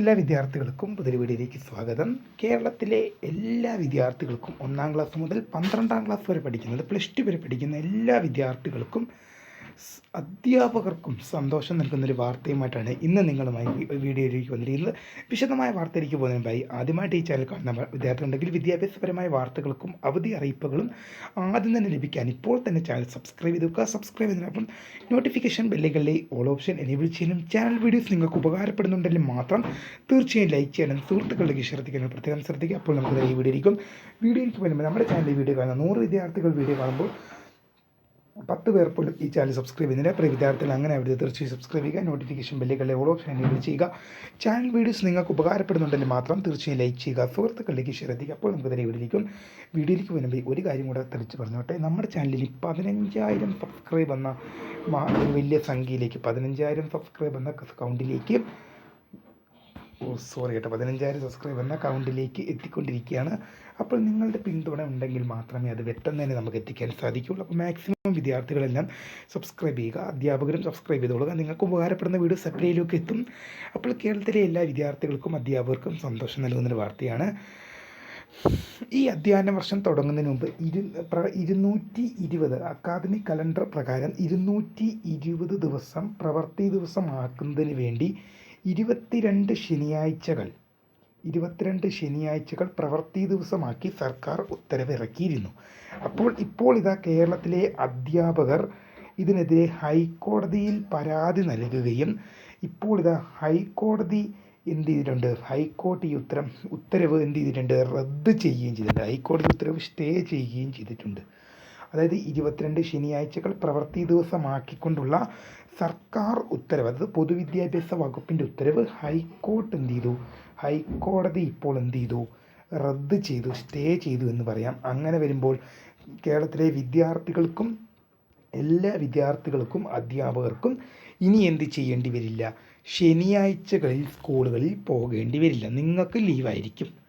എല്ലാ വിദ്യാർത്ഥികൾക്കും പുതിയ വീഡിയോയിലേക്ക് സ്വാഗതം. കേരളത്തിലെ എല്ലാ വിദ്യാർത്ഥികൾക്കും ഒന്നാം ക്ലാസ് മുതൽ പന്ത്രണ്ടാം ക്ലാസ് വരെ പഠിക്കുന്നത് പ്ലസ് ടു വരെ പഠിക്കുന്ന എല്ലാ വിദ്യാർത്ഥികൾക്കും അധ്യാപകർക്കും സന്തോഷം നൽകുന്നൊരു വാർത്തയുമായിട്ടാണ് ഇന്ന് നിങ്ങളുമായി വീഡിയോയിലേക്ക് വന്നിരിക്കുന്നത്. വിശദമായ വാർത്തയിലേക്ക് പോകുന്നതിന് മുമ്പായി ആദ്യമായിട്ട് ഈ ചാനൽ കാണുന്ന വ- വിദ്യാർത്ഥി ഉണ്ടെങ്കിൽ വിദ്യാഭ്യാസപരമായ വാർത്തകൾക്കും അവധി അറിയിപ്പുകളും ആദ്യം തന്നെ ലഭിക്കാൻ ഇപ്പോൾ തന്നെ ചാനൽ സബ്സ്ക്രൈബ് ചെയ്ത് വെക്കുക. സബ്സ്ക്രൈബ് ചെയ്തതിനൊപ്പം നോട്ടിഫിക്കേഷൻ ബെല്ലുകളിലെ ഓൾ ഓപ്ഷൻ എനേബിൾ ചെയ്യാനും ചാനൽ വീഡിയോസ് നിങ്ങൾക്ക് ഉപകാരപ്പെടുന്നുണ്ടെങ്കിൽ മാത്രം തീർച്ചയായും ലൈക്ക് ചെയ്യാനും സുഹൃത്തുക്കളിലേക്ക് ശ്രദ്ധിക്കാനും പ്രത്യേകം ശ്രദ്ധിക്കുക. അപ്പോൾ നമുക്ക് ഈ വീഡിയോ ഇരിക്കും വീഡിയോയിലേക്ക് വരുമ്പോൾ നമ്മുടെ ചാനലിൽ വീഡിയോ കാണുന്ന നൂറ് വിദ്യാർത്ഥികൾ വീഡിയോ കാണുമ്പോൾ പത്ത് പേർ പോലും ഈ ചാനൽ സബ്സ്ക്രൈബ് ചെയ്യുന്നില്ല. പ്രിയ വിദ്യാർത്ഥികൾ അങ്ങനെ അവിടെ തീർച്ചയായും സബ്സ്ക്രൈബ് ചെയ്യുക നോട്ടിഫിക്കേഷൻ ബെല്ലുകളെ ഓൾ ഓപ്ഷൻ എനേബിൾ ചെയ്യുക. ചാനൽ വീഡിയോസ് നിങ്ങൾക്ക് ഉപകാരപ്പെടുന്നുണ്ടെങ്കിൽ മാത്രം തീർച്ചയായും ലൈക്ക് ചെയ്യുക സുഹൃത്തുക്കളിലേക്ക് ശ്രദ്ധിക്കുക അപ്പോൾ നമുക്ക് തന്നെ വീഡിയോയിലേക്കും വീഡിയോയിലേക്ക് വരുമ്പോൾ ഒരു കാര്യം കൂടെ തെളിച്ച് പറഞ്ഞോട്ടെ. നമ്മുടെ ചാനലിൽ പതിനഞ്ചായിരം സബ്സ്ക്രൈബ് എന്ന വലിയ സംഖ്യയിലേക്ക് പതിനഞ്ചായിരം സബ്സ്ക്രൈബ് എന്ന അക്കൗണ്ടിലേക്ക് ഓ സോറി കേട്ടോ. പതിനഞ്ചായിരം സബ്സ്ക്രൈബ് എന്ന അക്കൗണ്ടിലേക്ക് എത്തിക്കൊണ്ടിരിക്കുകയാണ്. അപ്പോൾ നിങ്ങളുടെ പിന്തുണ ഉണ്ടെങ്കിൽ മാത്രമേ അത് പെട്ടെന്ന് തന്നെ നമുക്ക് എത്തിക്കാൻ സാധിക്കുകയുള്ളൂ. അപ്പോൾ മാക്സിമം വിദ്യാർത്ഥികളെല്ലാം സബ്സ്ക്രൈബ് ചെയ്യുക. അധ്യാപകരും സബ്സ്ക്രൈബ് ചെയ്തോളുക. നിങ്ങൾക്ക് ഉപകാരപ്പെടുന്ന വീഡിയോ സെപ്പറേറ്റിലേക്ക് എത്തും. അപ്പോൾ കേരളത്തിലെ എല്ലാ വിദ്യാർത്ഥികൾക്കും അധ്യാപകർക്കും സന്തോഷം നൽകുന്നൊരു വാർത്തയാണ്. ഈ അധ്യയന വർഷം തുടങ്ങുന്നതിന് മുമ്പ് ഇരു ഇരുന്നൂറ്റി ഇരുപത് അക്കാദമിക് കലണ്ടർ പ്രകാരം ഇരുന്നൂറ്റി ഇരുപത് ദിവസം പ്രവൃത്തി ദിവസമാക്കുന്നതിന് വേണ്ടി ഇരുപത്തിരണ്ട് ശനിയാഴ്ചകൾ. ഇരുപത്തിരണ്ട് ശനിയാഴ്ചകൾ പ്രവൃത്തി ദിവസമാക്കി സർക്കാർ ഉത്തരവിറക്കിയിരുന്നു. അപ്പോൾ ഇപ്പോൾ ഇതാ കേരളത്തിലെ അധ്യാപകർ ഇതിനെതിരെ ഹൈക്കോടതിയിൽ പരാതി നൽകുകയും ഇപ്പോൾ ഇതാ ഹൈക്കോടതി എന്ത് ചെയ്തിട്ടുണ്ട്? ഹൈക്കോടതി ഉത്തരം ഉത്തരവ് എന്ത് ചെയ്തിട്ടുണ്ട്? റദ്ദ് ചെയ്യുകയും ചെയ്തിട്ടുണ്ട്. ഹൈക്കോടതി ഉത്തരവ് സ്റ്റേ ചെയ്യുകയും ചെയ്തിട്ടുണ്ട്. അതായത് ഇരുപത്തിരണ്ട് ശനിയാഴ്ചകൾ പ്രവൃത്തി ദിവസമാക്കിക്കൊണ്ടുള്ള സർക്കാർ ഉത്തരവ് അതായത് പൊതുവിദ്യാഭ്യാസ വകുപ്പിന്റെ ഉത്തരവ് ഹൈക്കോർട്ട് എന്ത് ചെയ്തു? ഹൈക്കോടതി ഇപ്പോൾ എന്ത് ചെയ്തു? റദ്ദ് ചെയ്തു സ്റ്റേ ചെയ്തു എന്ന് പറയാം. അങ്ങനെ വരുമ്പോൾ കേരളത്തിലെ വിദ്യാർത്ഥികൾക്കും എല്ലാ വിദ്യാർത്ഥികൾക്കും അധ്യാപകർക്കും ഇനി എന്ത് ചെയ്യേണ്ടി വരില്ല? ശനിയാഴ്ചകളിൽ സ്കൂളുകളിൽ പോകേണ്ടി വരില്ല. നിങ്ങൾക്ക് ലീവായിരിക്കും.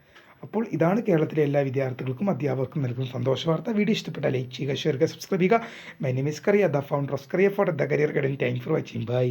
അപ്പോൾ ഇതാണ് കേരളത്തിലെ എല്ലാ വിദ്യാർത്ഥികൾക്കും അധ്യാപകർക്കും നൽകുന്ന സന്തോഷ വാർത്ത. വീഡിയോ ഇഷ്ടപ്പെട്ട ലൈക്ക് ചെയ്യുക ഷെയർ ചെയ്യുക സബ്സ്ക്രൈബ് ചെയ്യുക. My name is Kariya the founder of Kariya for the career guidance thank for watching bye